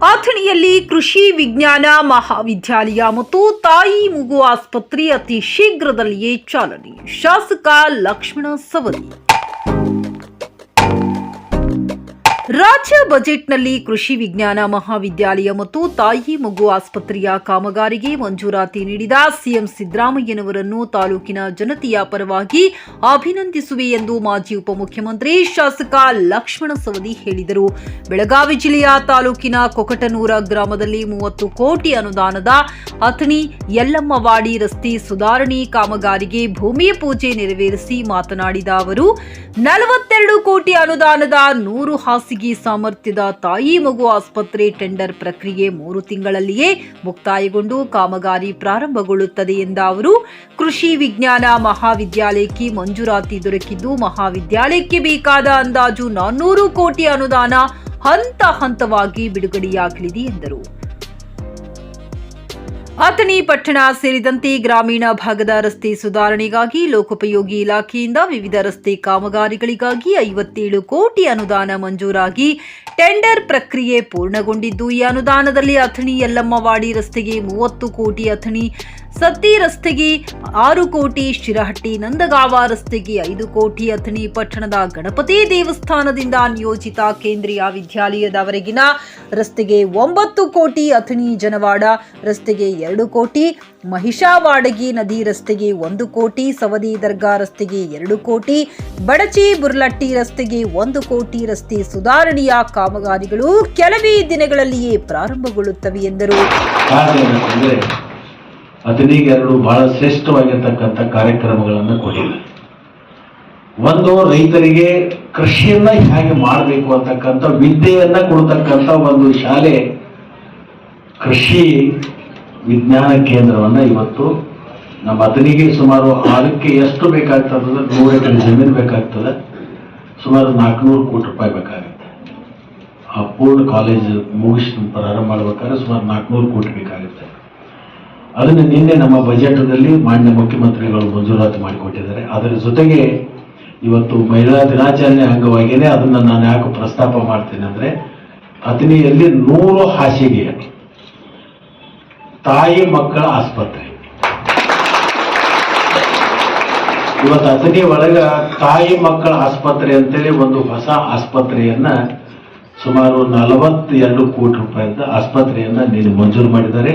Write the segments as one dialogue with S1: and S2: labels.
S1: ಅಥಣಿಯಲ್ಲಿ ಕೃಷಿ ವಿಜ್ಞಾನ ಮಹಾವಿದ್ಯಾಲಯ ಮತ್ತು ತಾಯಿ ಮಗು ಆಸ್ಪತ್ರೆ ಅತಿ ಶೀಘ್ರದಲ್ಲಿಯೇ ಚಾಲನೆ. ಶಾಸಕ ಲಕ್ಷ್ಮಣ ಸವದಿ. ರಾಜ್ಯ ಬಜೆಟ್ನಲ್ಲಿ ಕೃಷಿ ವಿಜ್ಞಾನ ಮಹಾವಿದ್ಯಾಲಯ ಮತ್ತು ತಾಯಿ ಮಗು ಆಸ್ಪತ್ರೆಯ ಕಾಮಗಾರಿಗೆ ಮಂಜೂರಾತಿ ನೀಡಿದ ಸಿಎಂ ಸಿದ್ದರಾಮಯ್ಯನವರನ್ನು ತಾಲೂಕಿನ ಜನತೆಯ ಪರವಾಗಿ ಅಭಿನಂದಿಸುವೆ ಎಂದು ಮಾಜಿ ಉಪಮುಖ್ಯಮಂತ್ರಿ ಶಾಸಕ ಲಕ್ಷ್ಮಣ ಸವದಿ ಹೇಳಿದರು. ಬೆಳಗಾವಿ ಜಿಲ್ಲೆಯ ತಾಲೂಕಿನ ಕೊಕಟನೂರ ಗ್ರಾಮದಲ್ಲಿ ಮೂವತ್ತು ಕೋಟಿ ಅನುದಾನದ ಅಥಣಿ ಯಲ್ಲಮ್ಮವಾಡಿ ರಸ್ತೆ ಸುಧಾರಣೆ ಕಾಮಗಾರಿಗೆ ಭೂಮಿ ಪೂಜೆ ನೆರವೇರಿಸಿ ಮಾತನಾಡಿದ ಅವರು, ನಲವತ್ತೆರಡು ಕೋಟಿ ಅನುದಾನದ ನೂರು ಹಾಸಿಗೆ ಸಾಮರ್ಥ್ಯದ ತಾಯಿ ಮಗು ಆಸ್ಪತ್ರೆ ಟೆಂಡರ್ ಪ್ರಕ್ರಿಯೆ ಮೂರು ತಿಂಗಳಲ್ಲಿಯೇ ಮುಕ್ತಾಯಗೊಂಡು ಕಾಮಗಾರಿ ಪ್ರಾರಂಭಗೊಳ್ಳುತ್ತದೆ ಎಂದ ಅವರು, ಕೃಷಿ ವಿಜ್ಞಾನ ಮಹಾವಿದ್ಯಾಲಯಕ್ಕೆ ಮಂಜೂರಾತಿ ದೊರಕಿದ್ದು ಮಹಾವಿದ್ಯಾಲಯಕ್ಕೆ ಬೇಕಾದ ಅಂದಾಜು ನಾನ್ನೂರು ಕೋಟಿ ಅನುದಾನ ಹಂತ ಹಂತವಾಗಿ ಬಿಡುಗಡೆಯಾಗಲಿದೆ ಎಂದರು. ಅಥಣಿ ಪಟ್ಟಣ ಸೇರಿದಂತೆ ಗ್ರಾಮೀಣ ಭಾಗದ ರಸ್ತೆ ಸುಧಾರಣೆಗಾಗಿ ಲೋಕೋಪಯೋಗಿ ಇಲಾಖೆಯಿಂದ ವಿವಿಧ ರಸ್ತೆ ಕಾಮಗಾರಿಗಳಿಗಾಗಿ ಐವತ್ತೇಳು ಕೋಟಿ ಅನುದಾನ ಮಂಜೂರಾಗಿ ಟೆಂಡರ್ ಪ್ರಕ್ರಿಯೆ ಪೂರ್ಣಗೊಂಡಿದ್ದು, ಈ ಅನುದಾನದಲ್ಲಿ ಅಥಣಿ ಯಲ್ಲಮ್ಮವಾಡಿ ರಸ್ತೆಗೆ ಮೂವತ್ತು ಕೋಟಿ ಅಥಣಿ ಸತ್ತಿ ರಸ್ತೆಗೆ ಆರು ಕೋಟಿ ಶಿರಹಟ್ಟಿ ನಂದಗಾವ ರಸ್ತೆಗೆ ಐದು ಕೋಟಿ ಅಥಣಿ ಪಟ್ಟಣದ ಗಣಪತಿ ದೇವಸ್ಥಾನದಿಂದ ನಿಯೋಜಿತ ಕೇಂದ್ರೀಯ ವಿದ್ಯಾಲಯದವರೆಗಿನ ರಸ್ತೆಗೆ ಒಂಬತ್ತು ಕೋಟಿ ಅಥಣಿ ಜನವಾಡ, ರಸ್ತೆಗೆ ಎರಡು ಕೋಟಿ ಮಹಿಷಾವಾಡಗಿ ನದಿ ರಸ್ತೆಗೆ ಒಂದು ಕೋಟಿ, ಸವದಿ ದರ್ಗಾ ರಸ್ತೆಗೆ ಎರಡು ಕೋಟಿ, ಬಡಚಿ ಬುರ್ಲಟ್ಟಿ ರಸ್ತೆಗೆ ಒಂದು ಕೋಟಿ ರಸ್ತೆ ಸುಧಾರಣೆಯ ಕಾಮಗಾರಿಗಳು ಕೆಲವೇ ದಿನಗಳಲ್ಲಿಯೇ ಪ್ರಾರಂಭಗೊಳ್ಳುತ್ತವೆ ಎಂದರು.
S2: ಅದನಿಗೆ ಎರಡು ಬಹಳ ಶ್ರೇಷ್ಠವಾಗಿರ್ತಕ್ಕಂಥ ಕಾರ್ಯಕ್ರಮಗಳನ್ನು ಕೊಟ್ಟಿದೆ. ಒಂದು, ರೈತರಿಗೆ ಕೃಷಿಯನ್ನ ಹೇಗೆ ಮಾಡಬೇಕು ಅಂತಕ್ಕಂಥ ವಿದ್ಯೆಯನ್ನ ಕೊಡ್ತಕ್ಕಂಥ ಒಂದು ಶಾಲೆ ಕೃಷಿ ವಿಜ್ಞಾನ ಕೇಂದ್ರವನ್ನ ಇವತ್ತು ನಮ್ಮ ಅದನಿಗೆ ಸುಮಾರು ಅದಕ್ಕೆ ಎಷ್ಟು ಬೇಕಾಗ್ತದೆ ನೂರು ಎಕರೆ ಜಮೀನು ಬೇಕಾಗ್ತದೆ. ಸುಮಾರು ನಾಲ್ಕುನೂರು ಕೋಟಿ ರೂಪಾಯಿ ಬೇಕಾಗುತ್ತೆ. ಆ ಪೂರ್ಣ ಕಾಲೇಜ್ ಮುಗಿಸಿ ಪ್ರಾರಂಭ ಮಾಡ್ಬೇಕಾದ್ರೆ ಸುಮಾರು ನಾಲ್ಕುನೂರು ಕೋಟಿ ಬೇಕಾಗುತ್ತೆ. ಅದನ್ನು ನಿನ್ನೆ ನಮ್ಮ ಬಜೆಟ್ನಲ್ಲಿ ಮಾನ್ಯ ಮುಖ್ಯಮಂತ್ರಿಗಳು ಮಂಜೂರಾತಿ ಮಾಡಿಕೊಟ್ಟಿದ್ದಾರೆ. ಅದರ ಜೊತೆಗೆ ಇವತ್ತು ಮಹಿಳಾ ದಿನಾಚರಣೆ ಅಂಗವಾಗಿಯೇ ಅದನ್ನು ನಾನು ಯಾಕೆ ಪ್ರಸ್ತಾಪ ಮಾಡ್ತೇನೆ ಅಂದರೆ, ಅಥಣಿಯಲ್ಲಿ ನೂರು ಹಾಸಿಗೆ, ತಾಯಿ ಮಕ್ಕಳ ಆಸ್ಪತ್ರೆ. ಇವತ್ತು ಅಥಣಿ ಒಳಗ ತಾಯಿ ಮಕ್ಕಳ ಆಸ್ಪತ್ರೆ ಅಂತೇಳಿ ಒಂದು ಹೊಸ ಆಸ್ಪತ್ರೆಯನ್ನ ಸುಮಾರು ನಲವತ್ತೆರಡು ಕೋಟಿ ರೂಪಾಯಿಂದ ಆಸ್ಪತ್ರೆಯನ್ನ ನೀನು ಮಂಜೂರು ಮಾಡಿದ್ದಾರೆ.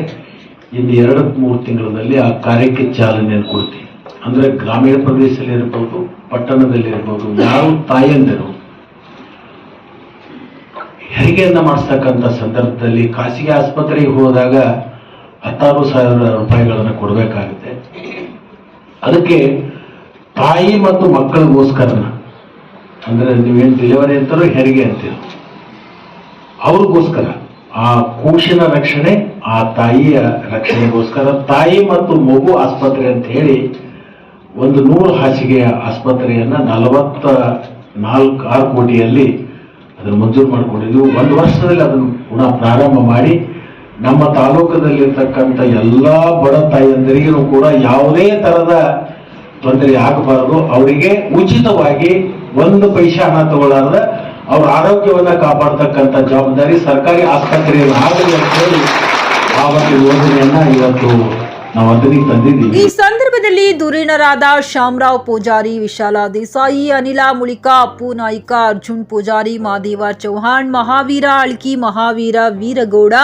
S2: ಇನ್ನು ಎರಡು ಮೂರು ತಿಂಗಳಲ್ಲಿ ಆ ಕಾರ್ಯಕ್ಕೆ ಚಾಲನೆಯನ್ನು ಕೊಡ್ತೀವಿ ಅಂದ್ರೆ ಗ್ರಾಮೀಣ ಪ್ರದೇಶದಲ್ಲಿ ಇರ್ಬೋದು, ಪಟ್ಟಣದಲ್ಲಿ ಇರ್ಬೋದು, ಯಾರು ತಾಯಂದಿರು ಹೆರಿಗೆಯನ್ನು ಮಾಡಿಸ್ತಕ್ಕಂಥ ಸಂದರ್ಭದಲ್ಲಿ ಖಾಸಗಿ ಆಸ್ಪತ್ರೆಗೆ ಹೋದಾಗ ಹತ್ತಾರು ಸಾವಿರ ರೂಪಾಯಿಗಳನ್ನು ಕೊಡಬೇಕಾಗುತ್ತೆ. ಅದಕ್ಕೆ ತಾಯಿ ಮತ್ತು ಮಕ್ಕಳಿಗೋಸ್ಕರನ, ಅಂದ್ರೆ ನೀವೇನು ಡೆಲಿವರಿ ಅಂತಾರೋ ಹೆರಿಗೆ ಅಂತೀರೋ, ಅವ್ರಿಗೋಸ್ಕರ. ಆ ಕೂಶಿನ ರಕ್ಷಣೆ, ಆ ತಾಯಿಯ ರಕ್ಷಣೆಗೋಸ್ಕರ ತಾಯಿ ಮತ್ತು ಮಗು ಆಸ್ಪತ್ರೆ ಅಂತ ಹೇಳಿ ಒಂದು ನೂರು ಹಾಸಿಗೆಯ ಆಸ್ಪತ್ರೆಯನ್ನ ನಲವತ್ತ ನಾಲ್ಕು ಆರು ಕೋಟಿಯಲ್ಲಿ ಅದನ್ನು ಮಂಜೂರು ಮಾಡಿಕೊಂಡಿದ್ವಿ. ಒಂದು ವರ್ಷದಲ್ಲಿ ಅದನ್ನು ಪುನಃ ಪ್ರಾರಂಭ ಮಾಡಿ ನಮ್ಮ ತಾಲೂಕದಲ್ಲಿರ್ತಕ್ಕಂಥ ಎಲ್ಲ ಬಡ ತಾಯಿಯಂದರಿಗೂ ಕೂಡ ಯಾವುದೇ ಥರದ ತೊಂದರೆ ಆಗಬಾರದು. ಅವರಿಗೆ ಉಚಿತವಾಗಿ ಒಂದು ಪೈಸಾ ಹಣ ತಗೊಳ್ಳಾರ್ದ ಅವ್ರ ಆರೋಗ್ಯವನ್ನ ಕಾಪಾಡ್ತಕ್ಕಂಥ ಜವಾಬ್ದಾರಿ ಸರ್ಕಾರಿ ಆಸ್ಪತ್ರೆಯಲ್ಲಿ ಆಗಲಿ ಅಂತ ಹೇಳಿ ಆ ಒಂದು ಯೋಜನೆಯನ್ನ ಇವತ್ತು ನಾವು ಅದರಿಗೆ ತಂದಿದ್ದೀವಿ
S1: ಈ ಸಂದರ್ಭದಲ್ಲಿ ಧುರೀಣರಾದ ಶ್ಯಾಮರಾವ್ ಪೂಜಾರಿ ವಿಶಾಲ ದೇಸಾಯಿ ಅನಿಲ ಮುಳಿಕ ಅಪ್ಪು ನಾಯ್ಕ ಅರ್ಜುನ್ ಪೂಜಾರಿ ಮಾದೇವ ಚೌಹಾಣ್ ಮಹಾವೀರ ಅಳ್ಕಿ ಮಹಾವೀರ ವೀರಗೌಡ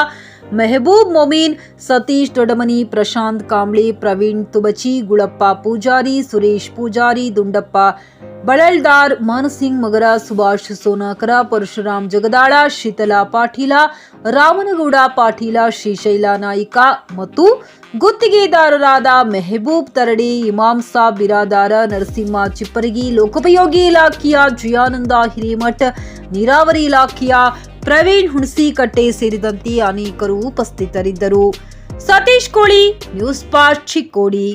S1: ಮೆಹಬೂಬ್ ಮೊಮೀನ್ ಸತೀಶ್ ದೊಡಮನಿ ಪ್ರಶಾಂತ್ ಕಾಂಬ್ಳೆ ಪ್ರವೀಣ್ ತುಬಚಿ ಗುಳಪ್ಪ ಪೂಜಾರಿ ಸುರೇಶ್ ಪೂಜಾರಿ ದುಂಡಪ್ಪ ಬಳಲ್ದಾರ್ ಮಾನಸಿಂಗ್ ಮಗರ ಸುಭಾಷ್ ಸೋನಾಕರ ಪರಶುರಾಮ್ ಜಗದಾಳ, ಶೀತಲಾ ಪಾಟೀಲ, ರಾಮನಗೌಡ ಪಾಟೀಲ, ಶ್ರೀಶೈಲ ನಾಯಿಕ ಮತ್ತು ಗುತ್ತಿಗೆದಾರರಾದ ಮೆಹಬೂಬ್ ತರಡಿ ಇಮಾಮ್ ಸಾಬ್ ಬಿರಾದಾರ, ನರಸಿಂಹ ಚಿಪ್ಪರಗಿ, ಲೋಕೋಪಯೋಗಿ ಇಲಾಖೆಯ ಜಯಾನಂದ ಹಿರೇಮಠ್, ನೀರಾವರಿ ಇಲಾಖೆಯ ಪ್ರವೀಣ್ ಹುಣಸಿಕಟ್ಟೆ ಸೇರಿದಂತೆ ಅನೇಕರು ಉಪಸ್ಥಿತರಿದ್ದರು. ಸತೀಶ್ ಕೋಳಿ, ನ್ಯೂಸ್ ಪಾರ್ಟ್ ಚಿಕ್ಕೋಡಿ.